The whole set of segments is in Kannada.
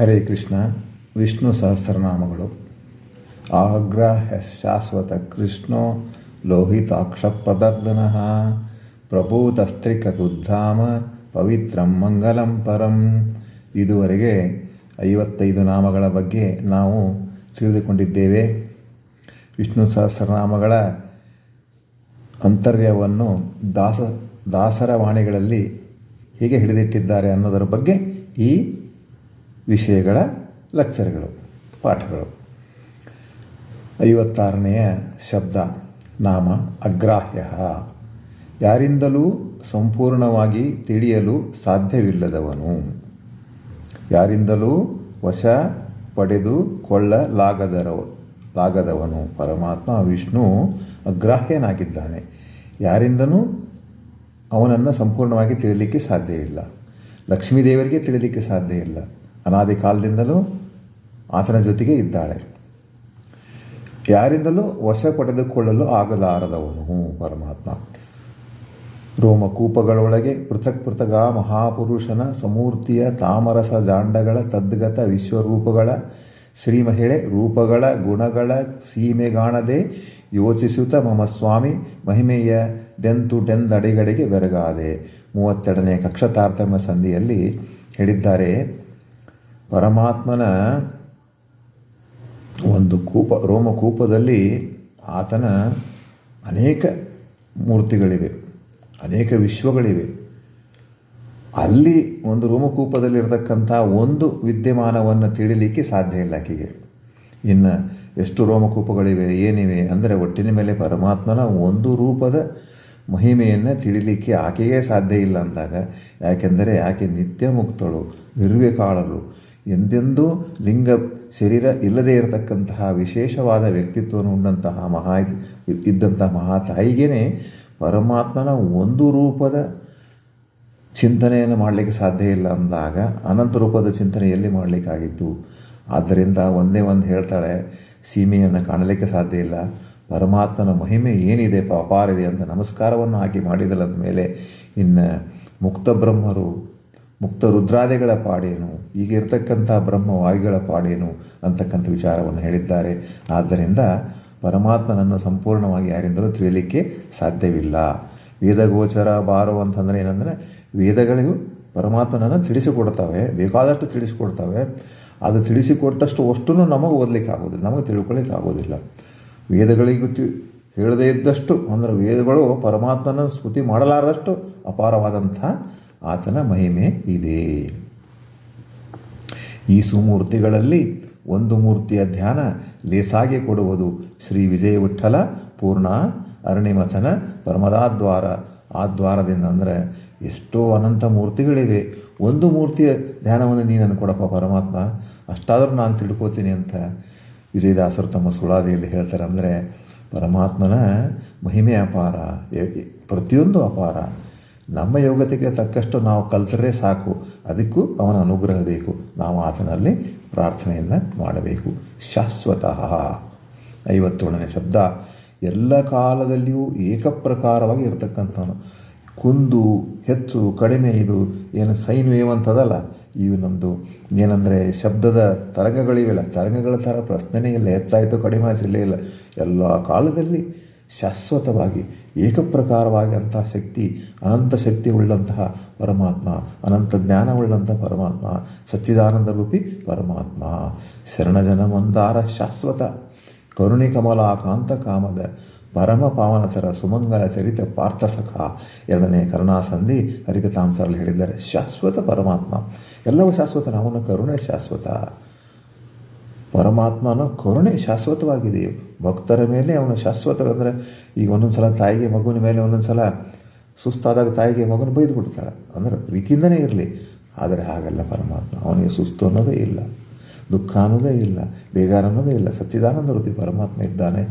ಹರೇ ಕೃಷ್ಣ, ವಿಷ್ಣು ಸಹಸ್ರನಾಮಗಳು. ಆಗ್ರಹ ಶಾಶ್ವತ ಕೃಷ್ಣೋ ಲೋಹಿತಾಕ್ಷ ಪ್ರದರ್ದನ ಪ್ರಭೂತಸ್ತ್ರಿಕುದ್ಧಾಮ ಪವಿತ್ರ ಮಂಗಲಂ ಪರಂ. ಇದುವರೆಗೆ ಐವತ್ತೈದು ನಾಮಗಳ ಬಗ್ಗೆ ನಾವು ತಿಳಿದುಕೊಂಡಿದ್ದೇವೆ. ವಿಷ್ಣು ಸಹಸ್ರನಾಮಗಳ ಅಂತರ್ಯವನ್ನು ದಾಸ, ದಾಸರ ವಾಣಿಗಳಲ್ಲಿ ಹೇಗೆ ಹಿಡಿದಿಟ್ಟಿದ್ದಾರೆ ಅನ್ನೋದರ ಬಗ್ಗೆ ಈ ವಿಷಯಗಳ ಲೆಕ್ಚರ್ಗಳು ಪಾಠಗಳು. ಐವತ್ತಾರನೆಯ ಶಬ್ದ, ನಾಮ ಅಗ್ರಾಹ್ಯ. ಯಾರಿಂದಲೂ ಸಂಪೂರ್ಣವಾಗಿ ತಿಳಿಯಲು ಸಾಧ್ಯವಿಲ್ಲದವನು. ಯಾರಿಂದಲೂ ವಶ ಪಡೆದುಕೊಳ್ಳಲಾಗದರವ ಲಾಗದವನು. ಪರಮಾತ್ಮ ವಿಷ್ಣು ಅಗ್ರಾಹ್ಯನಾಗಿದ್ದಾನೆ. ಯಾರಿಂದನೂ ಅವನನ್ನು ಸಂಪೂರ್ಣವಾಗಿ ತಿಳಿಲಿಕ್ಕೆ ಸಾಧ್ಯ ಇಲ್ಲ. ಲಕ್ಷ್ಮೀದೇವರಿಗೆ ತಿಳಿಲಿಕ್ಕೆ ಸಾಧ್ಯ ಇಲ್ಲ. ಅನಾದಿ ಕಾಲದಿಂದಲೂ ಆತನ ಜೊತೆಗೆ ಇದ್ದಾಳೆ. ಯಾರಿಂದಲೂ ವಶ ಪಡೆದುಕೊಳ್ಳಲು ಆಗಲಾರದವನು ಪರಮಾತ್ಮ. ರೋಮಕೂಪಗಳೊಳಗೆ ಪೃಥಕ್ ಪೃಥಗ ಮಹಾಪುರುಷನ ಸಮೂರ್ತಿಯ ತಾಮರಸ ಜಾಂಡಗಳ ತದ್ಗತ ವಿಶ್ವರೂಪಗಳ ಶ್ರೀಮಹಿಳೆ ರೂಪಗಳ ಗುಣಗಳ ಸೀಮೆಗಾಣದೆ ಯೋಚಿಸುತ್ತ ಮಮ ಸ್ವಾಮಿ ಮಹಿಮೆಯ ದೆಂತು ಡೆಂದಡಿಗಡೆಗೆ ಬೆರಗಾದೆ. ಮೂವತ್ತೆರಡನೇ ಕಕ್ಷತಾರತಮ್ಯ ಸಂಧಿಯಲ್ಲಿ ಹೇಳಿದ್ದಾರೆ ಪರಮಾತ್ಮನ ಒಂದು ಕೂಪ ರೋಮಕೂಪದಲ್ಲಿ ಆತನ ಅನೇಕ ಮೂರ್ತಿಗಳಿವೆ, ಅನೇಕ ವಿಶ್ವಗಳಿವೆ. ಅಲ್ಲಿ ಒಂದು ರೋಮಕೂಪದಲ್ಲಿರತಕ್ಕಂಥ ಒಂದು ವಿದ್ಯಮಾನವನ್ನು ತಿಳಿಲಿಕ್ಕೆ ಸಾಧ್ಯ ಇಲ್ಲ ಆಕೆಗೆ. ಇನ್ನು ಎಷ್ಟು ರೋಮಕೂಪಗಳಿವೆ ಏನಿವೆ ಅಂದರೆ ಒಟ್ಟಿನ ಮೇಲೆ ಪರಮಾತ್ಮನ ಒಂದು ರೂಪದ ಮಹಿಮೆಯನ್ನು ತಿಳಿಲಿಕ್ಕೆ ಆಕೆಯೇ ಸಾಧ್ಯ ಇಲ್ಲ ಅಂದಾಗ, ಯಾಕೆಂದರೆ ಆಕೆ ನಿತ್ಯ ಮುಕ್ತಳು ನಿರ್ವಿಕಾಳಲು ಎಂದೆಂದೂ ಲಿಂಗ ಶರೀರ ಇಲ್ಲದೇ ಇರತಕ್ಕಂತಹ ವಿಶೇಷವಾದ ವ್ಯಕ್ತಿತ್ವವನ್ನು ಉಂಡಂತಹ ಮಹಾ ಇದ್ದಂತಹ ಮಹಾ ತಾಯಿಗೇ ಪರಮಾತ್ಮನ ಒಂದು ರೂಪದ ಚಿಂತನೆಯನ್ನು ಮಾಡಲಿಕ್ಕೆ ಸಾಧ್ಯ ಇಲ್ಲ ಅಂದಾಗ ಅನಂತ ರೂಪದ ಚಿಂತನೆ ಎಲ್ಲಿ ಮಾಡಲಿಕ್ಕಾಗಿತ್ತು. ಆದ್ದರಿಂದ ಒಂದೇ ಒಂದು ಹೇಳ್ತಾಳೆ, ಸೀಮೆಯನ್ನು ಕಾಣಲಿಕ್ಕೆ ಸಾಧ್ಯ ಇಲ್ಲ. ಪರಮಾತ್ಮನ ಮಹಿಮೆ ಏನಿದೆ ಅಪಾರಿದೆ ಅಂತ ನಮಸ್ಕಾರವನ್ನು ಹಾಕಿ ಮಾಡಿದಲ್ಲದ ಮೇಲೆ ಇನ್ನು ಮುಕ್ತ ಬ್ರಹ್ಮರು ಮುಕ್ತ ರುದ್ರಾದಿಗಳ ಪಾಡೇನು ಈಗ ಇರತಕ್ಕಂಥ ಬ್ರಹ್ಮವಾಯುಗಳ ಪಾಡೇನು ಅಂತಕ್ಕಂಥ ವಿಚಾರವನ್ನು ಹೇಳಿದ್ದಾರೆ. ಆದ್ದರಿಂದ ಪರಮಾತ್ಮನನ್ನು ಸಂಪೂರ್ಣವಾಗಿ ಯಾರಿಂದಲೂ ತಿಳಿಯಲಿಕ್ಕೆ ಸಾಧ್ಯವಿಲ್ಲ. ವೇದಗೋಚರ ಬಾರು ಅಂತಂದರೆ ಏನಂದರೆ, ವೇದಗಳಿಗೂ ಪರಮಾತ್ಮನನ್ನು ತಿಳಿಸಿಕೊಡ್ತವೆ, ಬೇಕಾದಷ್ಟು ತಿಳಿಸಿಕೊಡ್ತವೆ. ಅದು ತಿಳಿಸಿಕೊಟ್ಟಷ್ಟು ಅಷ್ಟೂ ನಮಗೆ ಓದಲಿಕ್ಕೆ ಆಗೋದಿಲ್ಲ ನಮಗೆ ತಿಳ್ಕೊಳ್ಳಿಕ್ಕೆ ಆಗೋದಿಲ್ಲ ವೇದಗಳಿಗೂ ತಿ, ಹೇಳದೇ ಇದ್ದಷ್ಟು, ಅಂದರೆ ವೇದಗಳು ಪರಮಾತ್ಮನ ಸ್ತುತಿ ಮಾಡಲಾರದಷ್ಟು ಅಪಾರವಾದಂಥ ಆತನ ಮಹಿಮೆ ಇದೆ. ಈ ಸುಮೂರ್ತಿಗಳಲ್ಲಿ ಒಂದು ಮೂರ್ತಿಯ ಧ್ಯಾನ ಲೇಸಾಗಿ ಕೊಡುವುದು ಶ್ರೀ ವಿಜಯ ವಿಠಲ ಪೂರ್ಣ ಅರಣಿಮಥನ ಪರಮದಾದ್ವಾರ. ಆ ದ್ವಾರದಿಂದ ಅಂದರೆ ಎಷ್ಟೋ ಅನಂತ ಮೂರ್ತಿಗಳಿವೆ. ಒಂದು ಮೂರ್ತಿಯ ಧ್ಯಾನವನ್ನು ನೀನನ್ನು ಕೊಡಪ್ಪ ಪರಮಾತ್ಮ. ಅಷ್ಟಾದರೂ ನಾನು ತಿಳ್ಕೊತೀನಿ ಅಂತ ವಿಜಯದಾಸರು ತಮ್ಮ ಸುಳಾದಿಯಲ್ಲಿ ಹೇಳ್ತಾರೆ ಅಂದರೆ ಪರಮಾತ್ಮನ ಮಹಿಮೆ ಅಪಾರ ಪ್ರತಿಯೊಂದು ಅಪಾರ. ನಮ್ಮ ಯೋಗ್ಯತೆಗೆ ತಕ್ಕಷ್ಟು ನಾವು ಕಲ್ತರೆ ಸಾಕು. ಅದಕ್ಕೂ ಅವನ ಅನುಗ್ರಹ ಬೇಕು. ನಾವು ಆತನಲ್ಲಿ ಪ್ರಾರ್ಥನೆಯನ್ನು ಮಾಡಬೇಕು. ಶಾಶ್ವತಃ. ಐವತ್ತೇಳನೇ ಶಬ್ದ. ಎಲ್ಲ ಕಾಲದಲ್ಲಿಯೂ ಏಕಪ್ರಕಾರವಾಗಿ ಇರತಕ್ಕಂಥವನು. ಕುಂದು, ಹೆಚ್ಚು, ಕಡಿಮೆ ಇದು. ಏನು ಸೈನ್ ವೇವ್ ಅಂತದಲ್ಲ? ಇವು ನಮ್ಮದು ಏನಂದರೆ ಶಬ್ದದ ತರಂಗಗಳಿವೆಲ್ಲ. ತರಂಗಗಳ ಥರ ಪ್ರಶ್ನೆನೇ ಇಲ್ಲ. ಹೆಚ್ಚಾಯಿತು, ಕಡಿಮೆ ಆಯಿತು, ಇಲ್ಲೇ, ಇಲ್ಲ. ಎಲ್ಲ ಕಾಲದಲ್ಲಿ ಶಾಶ್ವತವಾಗಿ ಏಕಪ್ರಕಾರವಾಗಿ ಅಂತಹ ಶಕ್ತಿ, ಅನಂತ ಶಕ್ತಿ ಉಳ್ಳಂತಹ ಪರಮಾತ್ಮ, ಅನಂತ ಜ್ಞಾನವುಳ್ಳಂತಹ ಪರಮಾತ್ಮ, ಸಚ್ಚಿದಾನಂದ ರೂಪಿ ಪರಮಾತ್ಮ. ಶರಣಜನ ಮಂದಾರ ಶಾಶ್ವತ, ಕರುಣಿ ಕಮಲಾಕಾಂತ ಕಾಮದ, ಪರಮ ಪಾವನತರ ಸುಮಂಗಲ ಚರಿತ ಪಾರ್ಥಸಖ ಎರಡನೇ ಕರುಣಾಸಂಧಿ ಹರಿಕತಾಂಸರಲ್ಲಿ ಹೇಳಿದ್ದಾರೆ, ಶಾಶ್ವತ ಪರಮಾತ್ಮ. ಎಲ್ಲವೂ ಶಾಶ್ವತ ಅವನ ಕರುಣೆ ಶಾಶ್ವತ. ಪರಮಾತ್ಮನ ಕರುಣೆ ಶಾಶ್ವತವಾಗಿದೆ ಭಕ್ತರ ಮೇಲೆ ಅವನು ಶಾಶ್ವತ, ಅಂದರೆ ಈಗ ಒಂದೊಂದು ಸಲ ತಾಯಿಗೆ ಮಗುವಿನ ಮೇಲೆ ಒಂದೊಂದು ಸಲ ಸುಸ್ತಾದಾಗ ತಾಯಿಗೆ ಮಗುನ ಬೈದು ಬಿಡ್ತಾಳೆ. ಅಂದರೆ ಪ್ರೀತಿಯಿಂದನೇ ಇರಲಿ. ಆದರೆ ಹಾಗಲ್ಲ ಪರಮಾತ್ಮ. ಅವನಿಗೆ ಸುಸ್ತು ಅನ್ನೋದೇ ಇಲ್ಲ. ದುಃಖ ಅನ್ನೋದೇ ಇಲ್ಲ ಬೇಗಾರ ಅನ್ನೋದೇ ಇಲ್ಲ. ಸಚ್ಚಿದಾನಂದ ರೂಪಿ ಪರಮಾತ್ಮ ಇದ್ದಾನೆ,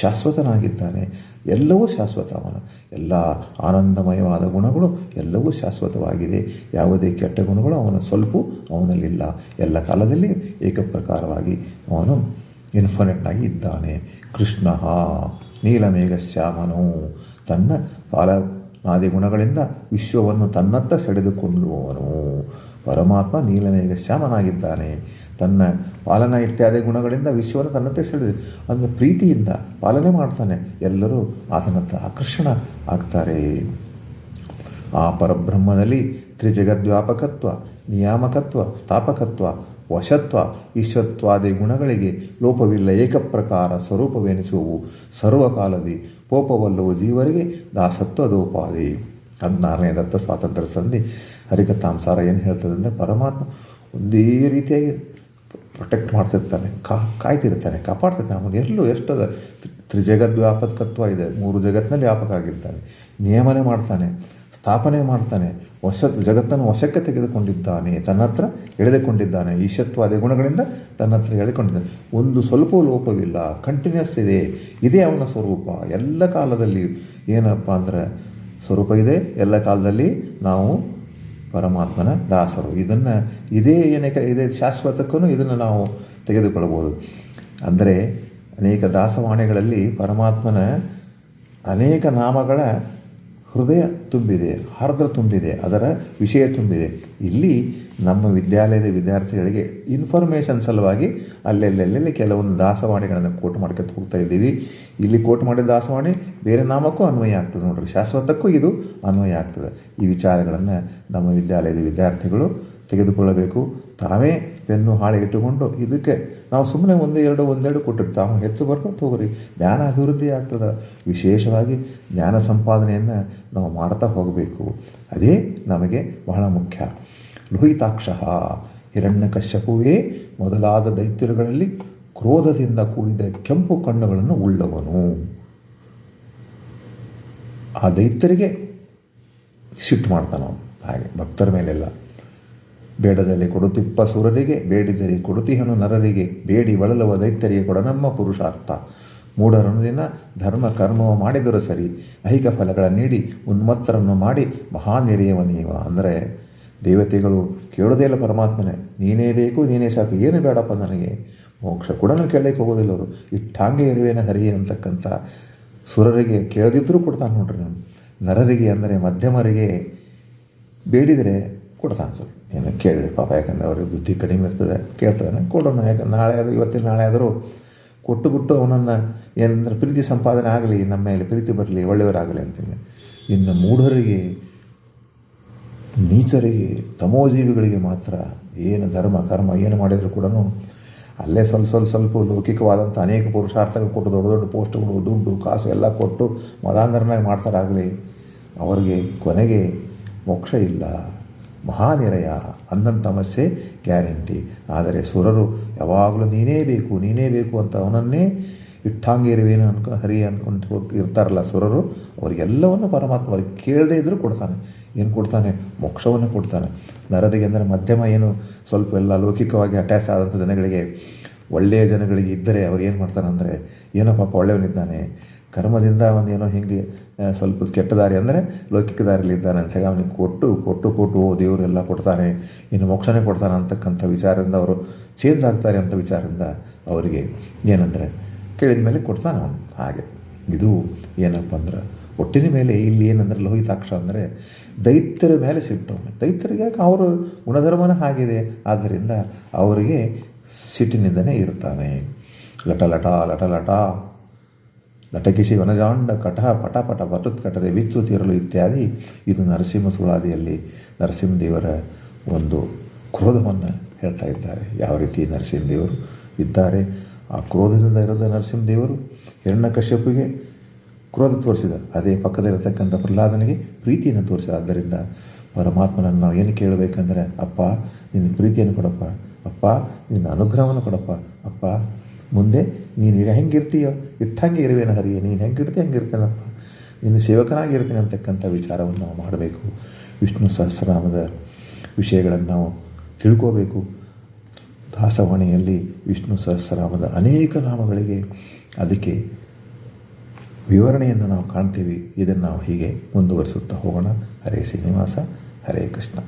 ಶಾಶ್ವತನಾಗಿದ್ದಾನೆ, ಎಲ್ಲವೂ ಶಾಶ್ವತ ಅವನ ಎಲ್ಲ ಆನಂದಮಯವಾದ ಗುಣಗಳು ಎಲ್ಲವೂ ಶಾಶ್ವತವಾಗಿದೆ. ಯಾವುದೇ ಕೆಟ್ಟ ಗುಣಗಳು ಅವನ ಸ್ವಲ್ಪ ಅವನಲ್ಲಿಲ್ಲ. ಎಲ್ಲ ಕಾಲದಲ್ಲಿ ಏಕಪ್ರಕಾರವಾಗಿ ಅವನು ಇನ್ಫಿನೆಟ್ನಾಗಿ ಇದ್ದಾನೆ. ಕೃಷ್ಣ ನೀಲಮೇಘ ಶ್ಯಾಮನು ತನ್ನ ಪಾಲ ಆದಿ ಗುಣಗಳಿಂದ ವಿಶ್ವವನ್ನು ತನ್ನತ್ತ ಸೆಳೆದುಕೊಳ್ಳುವವನು ಪರಮಾತ್ಮ ನೀಲಮೇಘ ಶ್ಯಾಮನಾಗಿದ್ದಾನೆ. ತನ್ನ ಪಾಲನ ಇತ್ಯಾದಿ ಗುಣಗಳಿಂದ ವಿಶ್ವವನ್ನು ತನ್ನತ್ತೆ ಸೆಳೆದು ಅಂದರೆ ಪ್ರೀತಿಯಿಂದ ಪಾಲನೆ ಮಾಡ್ತಾನೆ. ಎಲ್ಲರೂ ಆತನತ್ತ ಆಕರ್ಷಣ ಆಗ್ತಾರೆ. ಆ ಪರಬ್ರಹ್ಮದಲ್ಲಿ ತ್ರಿಜಗದ್ವ್ಯಾಪಕತ್ವ, ನಿಯಾಮಕತ್ವ, ಸ್ಥಾಪಕತ್ವ ವಶತ್ವ ಈಶತ್ವಾದಿ ಗುಣಗಳಿಗೆ ಲೋಪವಿಲ್ಲ, ಏಕಪ್ರಕಾರ ಸ್ವರೂಪವೆನಿಸುವು. ಸರ್ವಕಾಲದಿ ಕೋಪವಲ್ಲವು ಜೀವರಿಗೆ ದಾಸತ್ವದೋಪಾದಿ ಹದಿನಾರನೇ ದತ್ತ ಸ್ವಾತಂತ್ರ್ಯ ಸಂಧಿ. ಹರಿಕಥಾಂಸಾರ ಏನು ಹೇಳ್ತದೆ ಅಂದರೆ ಪರಮಾತ್ಮ ಒಂದೇ ರೀತಿಯಾಗಿ ಪ್ರೊಟೆಕ್ಟ್ ಮಾಡ್ತಿರ್ತಾನೆ, ಕಾ, ಕಾಯ್ತಿರ್ತಾನೆ, ಕಾಪಾಡ್ತಿರ್ತಾನೆ. ಅವನು ಎಲ್ಲೂ ಎಷ್ಟದ ತ್ರಿಜಗದ್ ವ್ಯಾಪಕತ್ವ ಇದೆ. ಮೂರು ಜಗತ್ತಿನಲ್ಲಿ ವ್ಯಾಪಕ ಆಗಿರ್ತಾನೆ. ನಿಯಮನೆ ಮಾಡ್ತಾನೆ. ಸ್ಥಾಪನೆ ಮಾಡ್ತಾನೆ ವಶ ಜಗತ್ತನ್ನು ವಶಕ್ಕೆ ತೆಗೆದುಕೊಂಡಿದ್ದಾನೆ ತನ್ನ ಹತ್ರ ಎಳೆದುಕೊಂಡಿದ್ದಾನೆ, ಈಶತ್ವಾದಿ ಗುಣಗಳಿಂದ ತನ್ನ ಹತ್ರ ಎಳೆದುಕೊಂಡಿದ್ದಾನೆ. ಒಂದು ಸ್ವಲ್ಪ ಲೋಪವಿಲ್ಲ ಕಂಟಿನ್ಯೂಸ್ ಇದೆ, ಇದೇ ಅವನ ಸ್ವರೂಪ. ಎಲ್ಲ ಕಾಲದಲ್ಲಿ ಏನಪ್ಪ ಅಂದರೆ ಸ್ವರೂಪ ಇದೆ, ಎಲ್ಲ ಕಾಲದಲ್ಲಿ ನಾವು ಪರಮಾತ್ಮನ ದಾಸರು. ಇದನ್ನು ಇದೇ ಏನಕ್ಕೆ, ಇದೇ ಶಾಶ್ವತಕ್ಕೂ ಇದನ್ನು ನಾವು ತೆಗೆದುಕೊಳ್ಳಬಹುದು. ಅಂದರೆ ಅನೇಕ ದಾಸವಾಣಿಗಳಲ್ಲಿ ಪರಮಾತ್ಮನ ಅನೇಕ ನಾಮಗಳ ಹೃದಯ ತುಂಬಿದೆ ಆರ್ದ್ರ ತುಂಬಿದೆ, ಅದರ ವಿಷಯ ತುಂಬಿದೆ. ಇಲ್ಲಿ ನಮ್ಮ ವಿದ್ಯಾಲಯದ ವಿದ್ಯಾರ್ಥಿಗಳಿಗೆ ಇನ್ಫಾರ್ಮೇಷನ್ ಸಲುವಾಗಿ ಅಲ್ಲೆಲ್ಲೆಲ್ಲಿ ಕೆಲವೊಂದು ದಾಸವಾಣಿಗಳನ್ನು ಕೋಟ್ ಮಾಡ್ಕೊತ ಹೋಗ್ತಾ ಇದ್ದೀವಿ. ಇಲ್ಲಿ ಕೋಟ್ ಮಾಡಿದ ದಾಸವಾಣಿ, ಬೇರೆ ನಾಮಕ್ಕೂ ಅನ್ವಯ ಆಗ್ತದೆ ನೋಡ್ರಿ. ಶಾಶ್ವತಕ್ಕೂ ಇದು ಅನ್ವಯ ಆಗ್ತದೆ. ಈ ವಿಚಾರಗಳನ್ನು ನಮ್ಮ ವಿದ್ಯಾಲಯದ ವಿದ್ಯಾರ್ಥಿಗಳು ತೆಗೆದುಕೊಳ್ಳಬೇಕು. ತಾವೇ ಪೆನ್ನು ಹಾಳೆ ಇಟ್ಟುಕೊಂಡು ಇದಕ್ಕೆ ನಾವು ಸುಮ್ಮನೆ ಒಂದು ಎರಡು, ಒಂದೆರಡು ಕೊಟ್ಟಿರ್ತಾವೆ. ಹೆಚ್ಚು ಬರ್ಕೊಂಡು ಹೋಗ್ರಿ ಜ್ಞಾನ ಅಭಿವೃದ್ಧಿ ಆಗ್ತದೆ. ವಿಶೇಷವಾಗಿ ಜ್ಞಾನ ಸಂಪಾದನೆಯನ್ನು ನಾವು ಮಾಡ್ತಾ ಹೋಗಬೇಕು. ಅದೇ ನಮಗೆ ಬಹಳ ಮುಖ್ಯ. ಲೋಹಿತಾಕ್ಷ ಹಿರಣ್ಯಕಶ್ಯಪುವೇ ಮೊದಲಾದ ದೈತ್ಯರುಗಳಲ್ಲಿ ಕ್ರೋಧದಿಂದ ಕೂಡಿದ ಕೆಂಪು ಕಣ್ಣುಗಳನ್ನು ಉಳ್ಳವನು. ಆ ದೈತ್ಯರಿಗೆ ಶಿಫ್ಟ್ ಮಾಡ್ತಾನೆ ಅವನು ಹಾಗೆ ಭಕ್ತರ ಮೇಲೆಲ್ಲ. ಬೇಡದಲ್ಲಿ ಕೊಡುತಿಪ್ಪ ಸುರರಿಗೆ ಬೇಡಿದರೆ ಕೊಡುತಿಹನು ನರರಿಗೆ ಬೇಡಿ ಬಳಲುವ ದೈತ್ಯರಿಗೆ ಕೊಡನಮ್ಮ ಪುರುಷಾರ್ಥ. ಮೂಢರನ್ನು ದಿನ ಧರ್ಮ ಕರ್ಮವ ಮಾಡಿದರೂ ಸರಿ ಐಹಿಕ ಫಲಗಳ ನೀಡಿ, ಉನ್ಮತ್ತರನ್ನು ಮಾಡಿ ಮಹಾನಿರೆಯವ ನೀವ ಅಂದರೆ ದೇವತೆಗಳು ಕೇಳೋದೇ ಇಲ್ಲ ಪರಮಾತ್ಮನೇ, ನೀನೇ ಬೇಕು, ನೀನೇ ಸಾಕು, ಏನು ಬೇಡಪ್ಪ ನನಗೆ? ಮೋಕ್ಷ ಕೂಡ ಕೇಳಲಿಕ್ಕೆ ಹೋಗೋದಿಲ್ಲ ಅವರು. ಇಟ್ಟಾಂಗೆ ಇರುವೇನ ಹರಿ ಅಂತಕ್ಕಂಥ ಸುರರಿಗೆ ಕೇಳದಿದ್ದರೂ ಕೊಡ್ತಾನೆ ನೋಡ್ರಿ ನಾನು. ನರರಿಗೆ ಅಂದರೆ ಮಧ್ಯಮರಿಗೆ ಬೇಡಿದರೆ ಕೊಡ್ತಾನೆ ಸರ್. ಏನು ಕೇಳಿದೆ, ಪಾಪ ಯಾಕಂದರೆ ಅವ್ರಿಗೆ ಬುದ್ಧಿ ಕಡಿಮೆ ಇರ್ತದೆ. ಕೇಳ್ತದೆ ಕೊಡೋಣ, ಯಾಕಂದ್ರೆ ನಾಳೆ ಆದರೂ, ಇವತ್ತಿನ ನಾಳೆ ಆದರೂ ಕೊಟ್ಟುಬಿಟ್ಟು ಅವನನ್ನು ಏನಂದ್ರೆ ಪ್ರೀತಿ ಸಂಪಾದನೆ ಆಗಲಿ, ನಮ್ಮ ಮೇಲೆ ಪ್ರೀತಿ ಬರಲಿ, ಒಳ್ಳೆಯವರಾಗಲಿ ಅಂತೀನಿ. ಇನ್ನು ಮೂಢರಿಗೆ, ನೀಚರಿಗೆ, ತಮೋಜೀವಿಗಳಿಗೆ ಮಾತ್ರ ಏನು ಧರ್ಮ, ಕರ್ಮ, ಏನು ಮಾಡಿದರೂ ಕೂಡ ಅಲ್ಲೇ ಸ್ವಲ್ಪ ಸ್ವಲ್ಪ ಸ್ವಲ್ಪ ಲೌಕಿಕವಾದಂಥ ಅನೇಕ ಪುರುಷಾರ್ಥಗಳು ಕೊಟ್ಟು ದೊಡ್ಡ ದೊಡ್ಡ ಪೋಸ್ಟ್ಗಳು, ದುಡ್ಡು, ಕಾಸು ಎಲ್ಲ ಕೊಟ್ಟು ಮದಾಂಧರನಾಗಿ ಮಾಡ್ತಾರಾಗಲಿ, ಅವರಿಗೆ ಕೊನೆಗೆ ಮೋಕ್ಷ ಇಲ್ಲ. ಮಹಾನಿರಯ ಅಂದಂಥ ಸಮಸ್ಯೆ ಗ್ಯಾರಂಟಿ. ಆದರೆ ಸುರರು, ಯಾವಾಗಲೂ ನೀನೇ ಬೇಕು ನೀನೇ ಬೇಕು ಅಂತ ಅವನನ್ನೇ ಇಟ್ಟಂಗಿರುವೇನು ಅನ್ಕೊ, ಹರಿ ಅನ್ಕೊಂಡು ಹೋಗಿ ಇರ್ತಾರಲ್ಲ ಸುರರು, ಅವರಿಗೆಲ್ಲವನ್ನು ಪರಮಾತ್ಮ ಅವ್ರಿಗೆ ಕೇಳದೇ ಇದ್ದರೂ ಕೊಡ್ತಾನೆ. ಏನು ಕೊಡ್ತಾನೆ? ಮೋಕ್ಷವನ್ನು ಕೊಡ್ತಾನೆ. ನರರಿಗೆ ಅಂದರೆ ಮಧ್ಯಮ ಏನು, ಸ್ವಲ್ಪ ಎಲ್ಲ ಲೌಕಿಕವಾಗಿ ಅಟ್ಯಾಚ್ ಆದಂಥ ಜನಗಳಿಗೆ, ಒಳ್ಳೆಯ ಜನಗಳಿಗೆ ಇದ್ದರೆ ಅವ್ರು ಏನು ಮಾಡ್ತಾನೆ ಅಂದರೆ ಏನೋ ಪಾಪ ಒಳ್ಳೆಯವನಿದ್ದಾನೆ. ಕರ್ಮದಿಂದ ಅವನೇನೋ ಹಿಂಗೆ ಸ್ವಲ್ಪ ಕೆಟ್ಟ ದಾರಿ ಅಂದರೆ ಲೌಕಿಕ ದಾರಿಯಲ್ಲಿ ಇದ್ದಾನೆ ಅಂತೇಳಿ ಅವನಿಗೆ ಕೊಟ್ಟು ಕೊಟ್ಟು ಕೊಟ್ಟು, ಓ ದೇವರೆಲ್ಲ ಕೊಡ್ತಾನೆ, ಇನ್ನು ಮೋಕ್ಷನೇ ಕೊಡ್ತಾನೆ ಅಂತಕ್ಕಂಥ ವಿಚಾರದಿಂದ ಅವರು ಚೇಂಜ್ ಆಗ್ತಾರೆ ಅಂತ ವಿಚಾರದಿಂದ ಅವರಿಗೆ ಏನಂದರೆ ಕೇಳಿದ ಮೇಲೆ ಕೊಡ್ತಾನೆ ಅವನು ಹಾಗೆ. ಇದು ಏನಪ್ಪ ಅಂದ್ರೆ ಒಟ್ಟಿನ ಮೇಲೆ ಇಲ್ಲಿ ಏನಂದ್ರೆ ಲೋಹಿತಾಕ್ಷ ಅಂದರೆ ದೈತ್ಯರ ಮೇಲೆ ಸಿಟ್ಟು ದೈತ್ಯರಿಗೆ ಅವರು ಗುಣಧರ್ಮನ ಆಗಿದೆ ಆದ್ದರಿಂದ ಅವರಿಗೆ ಸಿಟ್ಟಿನಿಂದನೇ ಇರ್ತಾನೆ ಲಟ ಲಟ ಲಟ ಲಟ ಲಟಕಿಸಿ ವನಜಾಂಡ ಕಟಹ ಪಟ ಪಟ ಪಟತ್ ಕಟದೆ ಬಿಚ್ಚು ತೀರಲು ಇತ್ಯಾದಿ ಇದು ನರಸಿಂಹ ಸುಳಾದಿಯಲ್ಲಿ ನರಸಿಂಹದೇವರ ಒಂದು ಕ್ರೋಧವನ್ನು ಹೇಳ್ತಾ ಇದ್ದಾರೆ. ಯಾವ ರೀತಿ ನರಸಿಂಹದೇವರು ಇದ್ದಾರೆ? ಆ ಕ್ರೋಧದಿಂದ ಇರೋದ ನರಸಿಂಹದೇವರು ಹಿರಣ್ಯಕಶ್ಯಪಿಗೆ ಕ್ರೋಧ ತೋರಿಸಿದ. ಅದೇ ಪಕ್ಕದಲ್ಲಿರತಕ್ಕಂಥ ಪ್ರಹ್ಲಾದನಿಗೆ ಪ್ರೀತಿಯನ್ನು ತೋರಿಸಿದ. ಆದ್ದರಿಂದ ಪರಮಾತ್ಮನನ್ನು ನಾವು ಏನು ಕೇಳಬೇಕಂದ್ರೆ, ಅಪ್ಪ, ನಿನ್ನ ಪ್ರೀತಿಯನ್ನು ಕೊಡಪ್ಪ, ಅಪ್ಪ, ನಿನ್ನ ಅನುಗ್ರಹವನ್ನು ಕೊಡಪ್ಪ, ಅಪ್ಪ ಮುಂದೆ ನೀನು ಹೆಂಗಿರ್ತೀಯೋ, ಇಟ್ಟಂಗೆ ಇರುವೇನ ಹರಿಯ, ನೀನು ಹೆಂಗಿರ್ತೀಯ ಹಂಗಿರ್ತೇನಪ್ಪ. ನೀನು ಸೇವಕನಾಗಿರ್ತೀನಿ ಅಂತಕ್ಕಂಥ ವಿಚಾರವನ್ನು ನಾವು ಮಾಡಬೇಕು. ವಿಷ್ಣು ಸಹಸ್ರನಾಮದ ವಿಷಯಗಳನ್ನು ನಾವು ತಿಳ್ಕೋಬೇಕು. ದಾಸವಾಣಿಯಲ್ಲಿ ವಿಷ್ಣು ಸಹಸ್ರನಾಮದ ಅನೇಕ ನಾಮಗಳಿಗೆ ಅದಕ್ಕೆ ವಿವರಣೆಯನ್ನು ನಾವು ಕಾಣ್ತೀವಿ. ಇದನ್ನು ನಾವು ಹೀಗೆ ಮುಂದುವರಿಸುತ್ತಾ ಹೋಗೋಣ. ಹರೇ ಶ್ರೀನಿವಾಸ, ಹರೇ ಕೃಷ್ಣ.